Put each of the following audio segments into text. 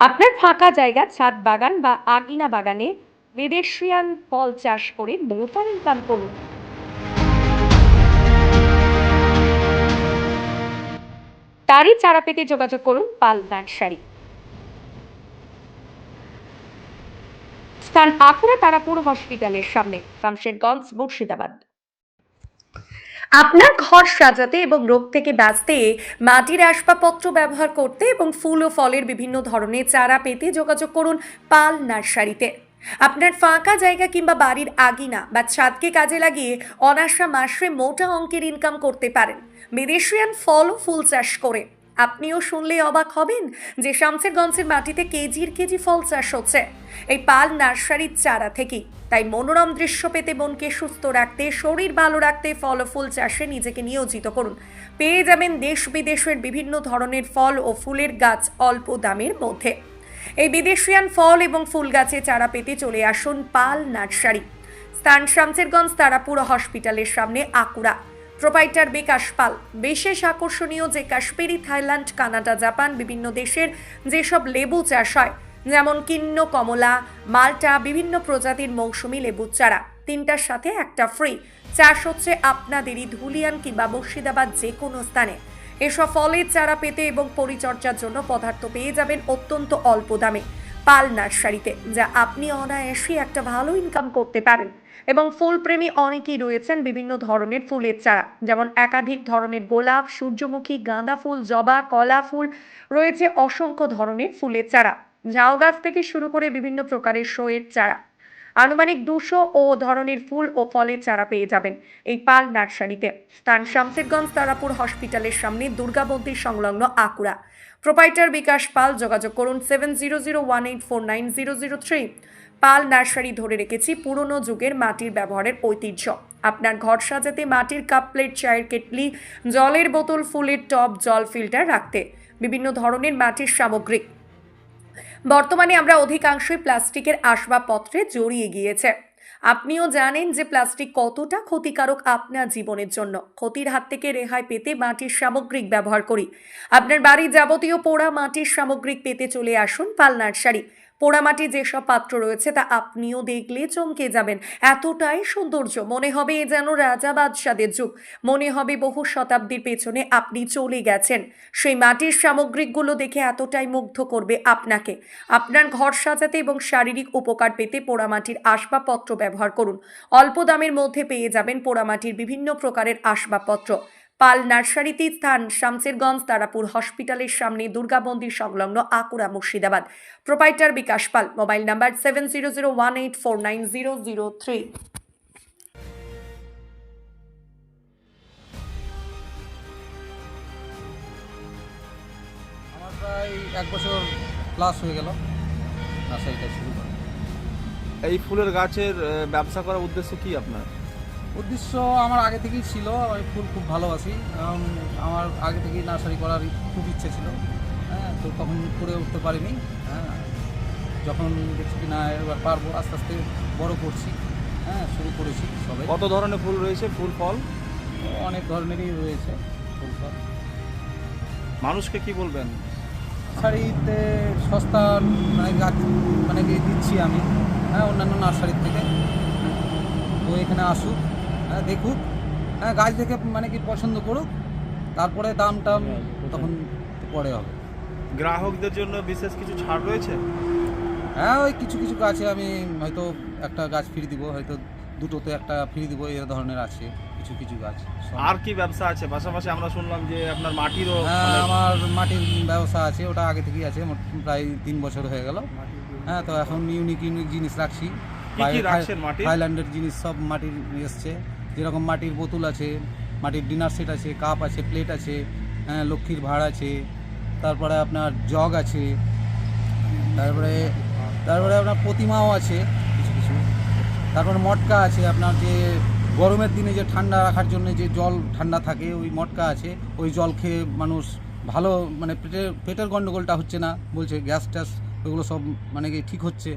আপনার ফাঁকা জায়গা, ছাদ বাগান বা আগিনা বাগানে বিদেশিয়ান ফল চাষ করে নতুন ইনকাম করুন। তারই চারা পেতে যোগাযোগ করুন পাল নার্সারি স্থান আকুড়া তারাপুর হসপিটালের সামনে শামশেরগঞ্জ মুর্শিদাবাদ। আপনার ঘর সাজাতে এবং রোগ থেকে বাঁচতে, মাটির আসবাবপত্র ব্যবহার করতে এবং ফুল ও ফলের বিভিন্ন ধরনের চারা পেতে যোগাযোগ করুন পাল নার্সারিতে। আপনার ফাঁকা জায়গা কিংবা বাড়ির আগিনা বা ছাদকে কাজে লাগিয়ে অনাসা মাসে মোটা অঙ্কের ইনকাম করতে পারেন। বিদেশিয়ান ফল ও ফুল চাষ করে। আপনিও শুনলে অবাক হবেন যে শামসেরগঞ্জের মাটিতে কেজির কেজি ফল চাষ হচ্ছে। এই পাল নার্সারির চারা থেকেই। তাই মনোরম দৃশ্য পেতে মনকে সুস্থ রাখতে, শরীর ভালো রাখতে ফল ও ফুল চাষে নিজেকে নিয়োজিত করুন। পেয়ে যাবেন দেশ বিদেশের বিভিন্ন ধরনের ফল ও ফুলের গাছ অল্প দামের মধ্যে। এই বিদেশিয়ান ফল এবং ফুল গাছে চারা পেতে চলে আসুন পাল নার্সারি। স্থান শামসেরগঞ্জ তারাপুর হসপিটালের সামনে আকুড়া। প্রোপাইটার বিকাশ পাল। বিশেষ আকর্ষণীয় যে কাশ্মীরি, থাইল্যান্ড, কানাডা, জাপান বিভিন্ন দেশের যেসব লেবু চাষ হয়, যেমন কিন্ন, কমলা, মালটা, বিভিন্ন প্রজাতির মৌসুমি লেবুর চারা, তিনটার সাথে একটা ফ্রি চাষ হচ্ছে আপনাদেরই ধুলিয়ান কিংবা মুর্শিদাবাদ যে কোনো স্থানে। এসব ফলের চারা পেতে এবং পরিচর্যার জন্য পদার্থ পেয়ে যাবেন অত্যন্ত অল্প দামে পাল নার্সারিতে, যা আপনি অনায়াসে একটা ভালো ইনকাম করতে পারেন। এবং ফুল প্রেমী অনেকেই রয়েছেন বিভিন্ন ধরনের ফুলের চারা, যেমন একাধিক ধরনের গোলাপ, সূর্যমুখী, গাঁদা ফুল, জবা, কলা ফুল, রয়েছে অসংখ্য ধরনের ফুলের চারা। ঝাউ গাছ থেকে শুরু করে বিভিন্ন প্রকারের শোয়ের চারা। আনুমানিক দুশো ও ধরনের ফুল ও ফলের চারা পেয়ে যাবেন এই পাল নার্সারিতে। স্থান শামসেরগঞ্জ তারাপুর হসপিটালের সামনে দুর্গা মন্দির সংলগ্ন আকুড়া। প্রোপাইটার বিকাশ পাল, যোগাযোগ করুন seven zero zero one eight four nine zero zero three. Pal nursery ধরে রেখেছি, পুরনো যুগের মাটির ব্যবহারের ঐতিহ্য। আপনার ঘর সাজাতে মাটির কাপ প্লেট, চায়ের কেটলি, জলের বোতল, ফুলের টব, জল ফিল্টার রাখতে। বিভিন্ন ধরনের মাটির সামগ্রী। বর্তমানে আমরা অধিকাংশই প্লাস্টিকের আসবাবপত্রে জড়িয়ে গিয়েছে। আপনিও জানেন যে প্লাস্টিক কতটা ক্ষতিকারক আপনার জীবনের জন্য। ক্ষতির হাত থেকে রেহাই পেতে মাটির সামগ্রিক ব্যবহার করি। আপনার বাড়ির যাবতীয় পোড়া মাটির সামগ্রিক পেতে চলে আসুন পাল নার্সারি। পোড়ামাটি যেসব পাত্র রয়েছে তা আপনিও দেখলে চমকে যাবেন। এতটাই সৌন্দর্য, মনে হবে এ যেন রাজা বাদশাদের যুগ। মনে হবে বহু শতাব্দীর পেছনে আপনি চলে গেছেন। সেই মাটির সামগ্রিকগুলো দেখে এতটাই মুগ্ধ করবে আপনাকে। আপনার ঘর সাজাতে এবং শারীরিক উপকার পেতে পোড়ামাটির আসবাবপত্র ব্যবহার করুন। অল্প দামের মধ্যে পেয়ে যাবেন পোড়ামাটির বিভিন্ন প্রকারের আসবাবপত্র। পাল নার্সারিতে স্থান শামসেরগঞ্জ তারাপুর হসপিটালের সামনে দুর্গা মন্দির সংলগ্ন Akura Murshidabad. Proprietor Bikash Pal mobile number seven zero zero one eight four nine zero zero three আমার প্রায় এক বছর প্লাস হয়ে গেল। নার্সারিটা শুরু করা। এই ফুলের গাছের ব্যবসা করার উদ্দেশ্য কি আপনার? উদ্দেশ্য আমার আগে থেকেই ছিল আমি ফুল খুব ভালোবাসি। আমার আগে থেকেই নার্সারি করার খুব ইচ্ছে ছিল। হ্যাঁ তো তখন করে উঠতে পারিনি। হ্যাঁ যখন দেখছি কি না এবার পারব আস্তে আস্তে বড় করছি। হ্যাঁ শুরু করেছি সবাই কত ধরনের ফুল রয়েছে? ফুল ফল? অনেক ধরনেরই রয়েছে ফুল ফল। মানুষকে কি বলবেন? নার্সারিতে সস্তা মানে গাছ মানে দিচ্ছি আমি। হ্যাঁ অন্যান্য নার্সারির থেকে। তো এখানে আসুক। হ্যাঁ দেখুক। হ্যাঁ গাছ দেখে মানে কি পছন্দ করুক তারপরে দাম টাম তখন পরে হবে। গ্রাহকদের জন্য বিশেষ কিছু ছাড় রয়েছে? হ্যাঁ ওই কিছু কিছু গাছে আমি হয়তো একটা গাছ ফ্রি দিব হয়তো দুটোতে একটা ফ্রি দিব এই ধরনের আছে কিছু কিছু গাছ। আর কি ব্যবসা আছে? পাশাপাশি আমরা শুনলাম যে আপনার মাটিরও হ্যাঁ মানে আমার মাটির ব্যবসা আছে ওটা আগে থেকেই আছে প্রায় তিন বছর হয়ে গেল। হ্যাঁ তো এখন ইউনিক ইউনিক জিনিস রাখছি? থাইল্যান্ডের জিনিস সব মাটির এসছে। যেরকম মাটির বোতল আছে, মাটির ডিনার সেট আছে কাপ আছে প্লেট আছে হ্যাঁ লক্ষ্মীর ভাড় আছে, তারপরে আপনার জগ আছে, তারপরে তারপরে আপনার প্রতিমাও আছে, কিছু কিছু। তারপরে মটকা আছে, আপনার যে গরমের দিনে যে ঠান্ডা রাখার জন্য যে জল ঠান্ডা থাকে, ওই মটকা আছে, ওই জল খেয়ে মানুষ ভালো মানে পেটের পেটের গণ্ডগোলটা হচ্ছে না, বলছে গ্যাস ট্যাস, ওগুলো সব মানে কি ঠিক হচ্ছে।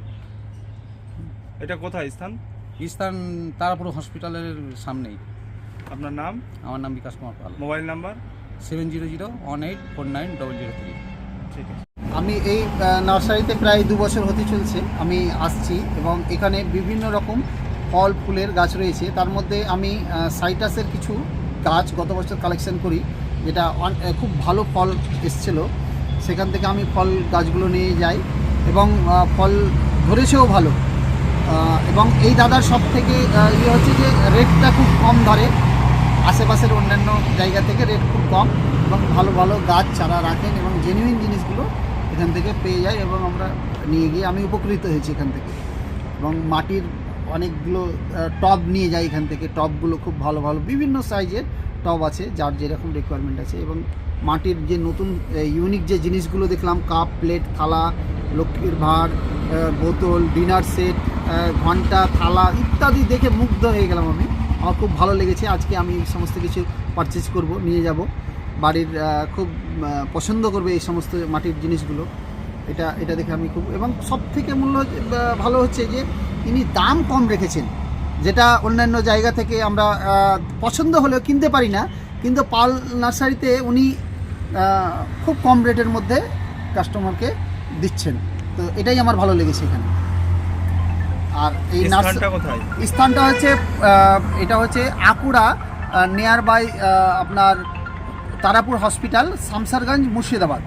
এটা কোথায়, স্থান? স্থান তারাপুর হসপিটালের সামনেই। আপনার নাম? আমার নাম Bikash Kumar Pal. Mobile number? Seven zero zero one eight four nine double zero three. ঠিক আছে। আমি এই নার্সারিতে প্রায় দু বছর হতে চলছে। আমি আসছি এবং এখানে বিভিন্ন রকম ফল ফুলের গাছ রয়েছে। তার মধ্যে আমি সাইটাসের কিছু গাছ গত বছর কালেকশন করি যেটা অন- খুব ভালো ফল এসছিল। সেখান থেকে আমি ফল গাছগুলো নিয়ে যাই এবং ফল ধরেছেও ভালো। এবং এই দাদার সব থেকে ইয়ে হচ্ছে যে রেটটা খুব কম ধরে। আশেপাশের অন্যান্য জায়গা থেকে রেট খুব কম এবং ভালো ভালো গাছ চারা রাখেন এবং জেনুইন জিনিসগুলো এখান থেকে পেয়ে যাই এবং আমরা নিয়ে গিয়ে আমি উপকৃত হয়েছি এখান থেকে। এবং মাটির অনেকগুলো টব নিয়ে যাই এখান থেকে। টবগুলো খুব ভালো ভালো, বিভিন্ন সাইজের টব আছে যার যেরকম রিকোয়ারমেন্ট আছে এবং মাটির যে নতুন ইউনিক যে জিনিসগুলো দেখলাম, কাপ প্লেট থালা, লক্ষ্মীর ভাঁড় বোতল ডিনার সেট ঘণ্টা, থালা ইত্যাদি দেখে মুগ্ধ হয়ে গেলাম আমি। আমার খুব ভালো লেগেছে। আজকে আমি এই সমস্ত কিছু পারচেজ করব, নিয়ে যাব। বাড়ির খুব পছন্দ করবে এই সমস্ত মাটির জিনিসগুলো। এটা এটা দেখে আমি খুব, এবং সব থেকে মূল্য ভালো হচ্ছে যে তিনি দাম কম রেখেছেন। যেটা অন্যান্য জায়গা থেকে আমরা পছন্দ হলেও কিনতে পারি না। কিন্তু পাল নার্সারিতে উনি খুব কম রেটের মধ্যে কাস্টমারকে দিচ্ছেন। তো এটাই আমার ভালো লেগেছে এখানে। আর এই স্থানটা হচ্ছে এটা হচ্ছে আকুড়া নিয়ার বাই আপনার তারাপুর হসপিটাল শামসারগঞ্জ মুর্শিদাবাদ।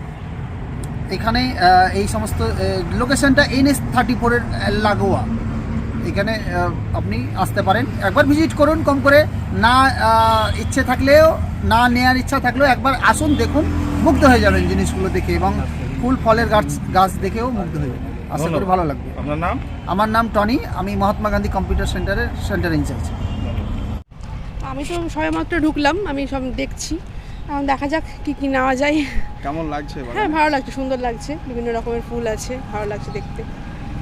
এখানে এই সমস্ত লোকেশনটা এন এস থার্টি ফোরের লাগোয়া। এখানে আপনি আসতে পারেন। একবার ভিজিট করুন কম করে না ইচ্ছে থাকলেও না নেওয়ার ইচ্ছা থাকলেও একবার আসুন দেখুন মুগ্ধ হয়ে যাবেন জিনিসগুলো দেখে এবং ফুল ফলের গাছ গাছ দেখেও মুগ্ধ হয়ে আশা করি ভালো লাগবে। আপনার নাম? আমার নাম টনি। আমি মহাত্মা গান্ধী কম্পিউটার সেন্টারের সেন্টার ইনচার্জ। আমি তো সবেমাত্র ঢুকলাম আমি সব দেখছি। এখন দেখা যাক কি কি নেওয়া যায়। কেমন লাগছে হ্যাঁ ভালো লাগছে সুন্দর লাগছে। বিভিন্ন রকমের ফুল আছে ভালো লাগছে দেখতে।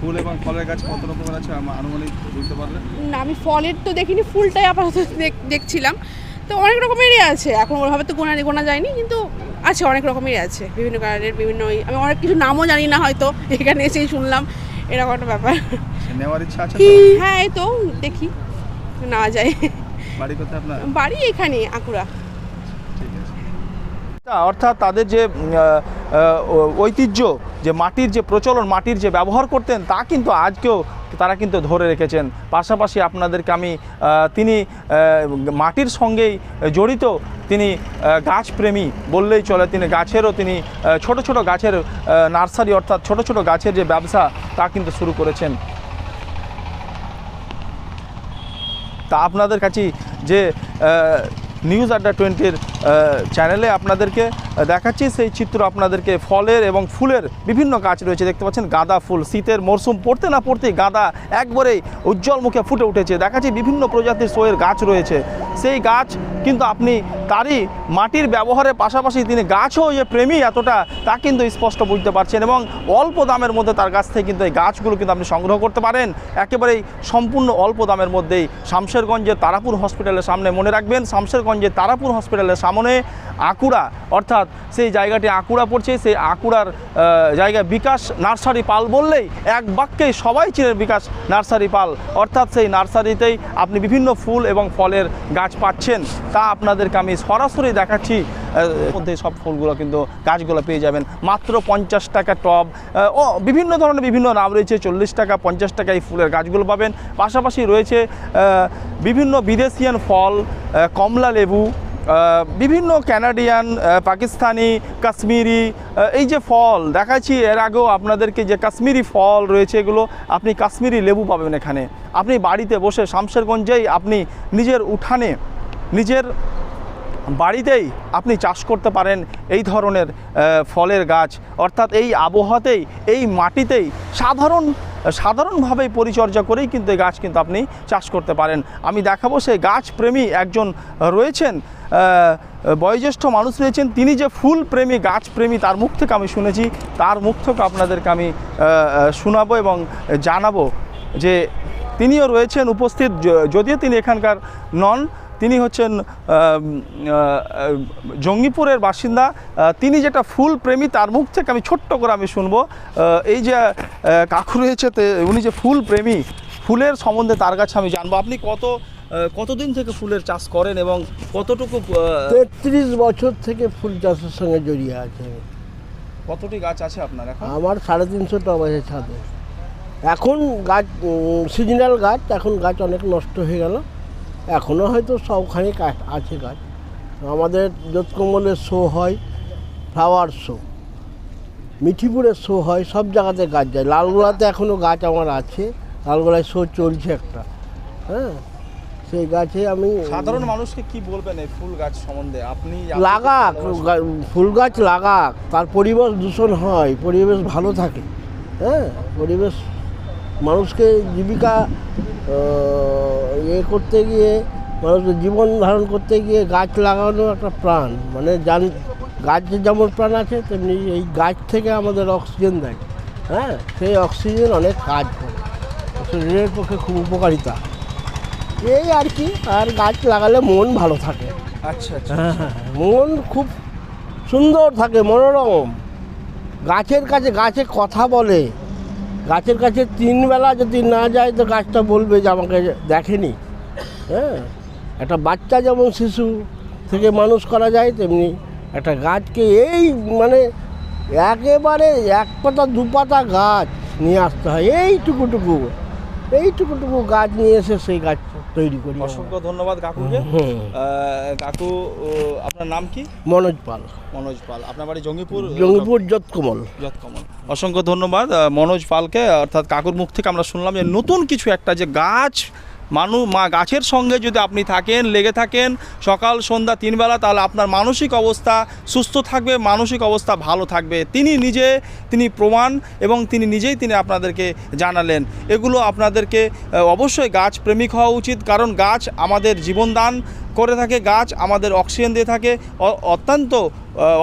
ফুল এবং ফলের গাছ কত রকমের আছে? আমার আনুমানিক বুঝতে পারলেন? না আমি ফলের তো দেখিনি ফুলটাই আপাতত দেখ- দেখছিলাম। তো অনেক রকমেরই আছে। এখন ওভাবে তো গোনা গোনা যায়নি কিন্তু আছে অনেক রকমেরই আছে। বিভিন্ন কালারের বিভিন্ন ওই- আমি অনেক কিছু নামও জানি না হয়তো এখানে এসেই শুনলাম এরকম একটা ব্যাপার। নেওয়ার ইচ্ছা আছে হ্যাঁ এই তো দেখি না যায়। বাড়ি কোথায় আপনার? বাড়ি এখানে আকুড়া অর্থাৎ তাদের যে ঐতিহ্য, যে মাটির যে প্রচলন, মাটির যে ব্যবহার করতেন, তা কিন্তু আজকেও তারা কিন্তু ধরে রেখেছেন। পাশাপাশি আপনাদেরকে আমি তিনি মাটির সঙ্গেই জড়িত, তিনি গাছপ্রেমী বললেই চলে, তিনি গাছেরও তিনি ছোট ছোট গাছের নার্সারি অর্থাৎ ছোট ছোট গাছের যে ব্যবসা, তা কিন্তু শুরু করেছেন। তা আপনাদের কাছে যে নিউজ আড্ডা টোয়েন্টির চ্যানেলে আপনাদেরকে দেখাচ্ছি। সেই চিত্র আপনাদেরকে ফলের এবং ফুলের বিভিন্ন গাছ রয়েছে। দেখতে পাচ্ছেন, গাঁদা ফুল, শীতের মরশুম, পড়তে না পড়তেই গাঁদা একবারেই উজ্জ্বল মুখে ফুটে উঠেছে। দেখাচ্ছি বিভিন্ন প্রজাতির শোয়ের গাছ রয়েছে। সেই গাছ কিন্তু আপনি তারই মাটির ব্যবহারের পাশাপাশি তিনি গাছও যে প্রেমী এতটা, তা কিন্তু স্পষ্ট বুঝতে পারছেন এবং অল্প দামের মধ্যে তার কাছ থেকে কিন্তু এই গাছগুলো কিন্তু আপনি সংগ্রহ করতে পারেন। একেবারেই সম্পূর্ণ অল্প দামের মধ্যেই শামশেরগঞ্জের তারাপুর হসপিটালের সামনে মনে রাখবেন। শামশেরগঞ্জের তারাপুর হসপিটালের সামনে আকুড়া, অর্থাৎ সেই জায়গাটি আকুড়া পড়ছে। সেই আকুড়ার জায়গায় বিকাশ নার্সারি পাল বললেই এক বাক্যেই সবাই চিনেন বিকাশ নার্সারি পাল। অর্থাৎ সেই নার্সারিতেই আপনি বিভিন্ন ফুল এবং ফলের গাছ পাচ্ছেন। তা আপনাদেরকে আমি সরাসরি দেখাচ্ছি মধ্যে সব ফুলগুলো কিন্তু গাছগুলো পেয়ে যাবেন। মাত্র পঞ্চাশ টাকা টব ও, বিভিন্ন ধরনের বিভিন্ন নাম রয়েছে, চল্লিশ টাকা, পঞ্চাশ টাকা এই ফুলের গাছগুলো পাবেন। পাশাপাশি রয়েছে বিভিন্ন বিদেশিয়ান ফল কমলা লেবু বিভিন্ন ক্যানাডিয়ান পাকিস্তানি, কাশ্মীরি এই যে ফল, দেখাচ্ছি এর আগেও আপনাদেরকে যে কাশ্মীরি ফল রয়েছে এগুলো, আপনি কাশ্মীরি লেবু পাবেন এখানে। আপনি বাড়িতে বসে শামশেরগঞ্জেই আপনি নিজের উঠানে নিজের বাড়িতেই আপনি চাষ করতে পারেন এই ধরনের ফলের গাছ। অর্থাৎ এই আবহাওয়াতেই, এই মাটিতেই সাধারণ, সাধারণভাবেই পরিচর্যা করেই কিন্তু এই গাছ কিন্তু আপনি চাষ করতে পারেন। আমি দেখাবো সেই গাছ প্রেমী একজন রয়েছেন বয়োজ্যেষ্ঠ মানুষ রয়েছেন। তিনি যে ফুল প্রেমী, গাছ প্রেমী, তার মুখ থেকে আমি শুনেছি। তার মুখ থেকে আপনাদেরকে আমি শোনাবো এবং জানাব যে তিনিও রয়েছেন উপস্থিত যদিও তিনি এখানকার নন তিনি হচ্ছেন জঙ্গিপুরের বাসিন্দা। তিনি যেটা ফুল প্রেমী তার মুখ থেকে আমি ছোট্ট করে আমি শুনব। এই যে কাকু রয়েছে উনি যে ফুল প্রেমী ফুলের সম্বন্ধে তার কাছে আমি জানব। আপনি কত কতদিন থেকে ফুলের চাষ করেন এবং কতটুকু তেত্রিশ বছর থেকে ফুল চাষের সঙ্গে জড়িয়ে আছে। কতটি গাছ আছে আপনার এখন? আমার সাড়ে তিনশো টব আছে ছাদে। এখন গাছ সিজনাল গাছ এখন গাছ অনেক নষ্ট হয়ে গেল। এখনও হয়তো সবখানে কাজ- আছে গাছ আমাদের যোৎকমলের শো হয় ফ্লাওয়ার শো মিঠিপুরের শো হয় সব জায়গাতে গাছ যায়। লালগোলাতে এখনও গাছ আমার আছে লালগোলায় শো চলছে একটা। হ্যাঁ সেই গাছে আমি সাধারণ মানুষকে কি বলবেন এই ফুল গাছ সম্বন্ধে? আপনি লাগাক ফুল গাছ লাগাক তার পরিবেশ দূষণ হয় পরিবেশ ভালো থাকে। হ্যাঁ পরিবেশ মানুষকে জীবিকা ইয়ে করতে গিয়ে মানুষকে জীবন ধারণ করতে গিয়ে গাছ লাগানো একটা প্রাণ। মানে জান গাছের যেমন প্রাণ আছে তেমনি এই গাছ থেকে আমাদের অক্সিজেন দেয়। হ্যাঁ? সেই অক্সিজেন অনেক কাজ করে। শরীরের পক্ষে খুব উপকারিতা। এই আর কি আর গাছ লাগালে মন ভালো থাকে। আচ্ছা আচ্ছা হ্যাঁ হ্যাঁ মন খুব সুন্দর থাকে মনোরম। গাছের কাছে গাছে কথা বলে গাছের কাছে তিনবেলা যদি না যায়, তো গাছটা বলবে যে আমাকে দেখেনি। হ্যাঁ? একটা বাচ্চা যেমন শিশু থেকে মানুষ করা যায়, তেমনি একটা গাছকে এই মানে একেবারে এক পাতা, দু পাতা গাছ নিয়ে আসতে হয়। এইটুকুটুকু এইটুকুটুকু গাছ নিয়ে এসে সেই গাছ তৈরি করি অসংখ্য ধন্যবাদ কাকুকে। কাকু আপনার নাম কি? মনোজ পাল। মনোজ পাল। আপনার বাড়ি জঙ্গিপুর? জঙ্গিপুর যৎকমল। যৎকমল। অসংখ্য ধন্যবাদ। মনোজ পালকে অর্থাৎ কাকুর মুখ থেকে আমরা শুনলাম যে নতুন কিছু একটা যে গাছ মানু, মা গাছের সঙ্গে যদি আপনি থাকেন, লেগে থাকেন, সকাল, সন্ধ্যা তিনবেলা তাহলে আপনার মানসিক অবস্থা সুস্থ থাকবে, মানসিক অবস্থা ভালো থাকবে। তিনি নিজে, তিনি প্রমাণ এবং তিনি নিজেই তিনি আপনাদেরকে জানালেন। এগুলো আপনাদেরকে অবশ্যই গাছ প্রেমিক হওয়া উচিত, কারণ গাছ আমাদের জীবনদান করে থাকে, গাছ আমাদের অক্সিজেন দিয়ে থাকে। অত্যন্ত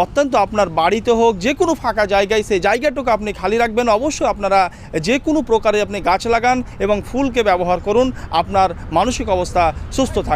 অত্যন্ত আপনার বাড়িতে হোক, যে কোনো ফাঁকা জায়গায় সেই জায়গাটুকু আপনি খালি রাখবেন। অবশ্যই আপনারা যে কোনো প্রকারে আপনি গাছ লাগান এবং ফুলকে ব্যবহার করুন। আপনার মানসিক অবস্থা সুস্থ থাকবে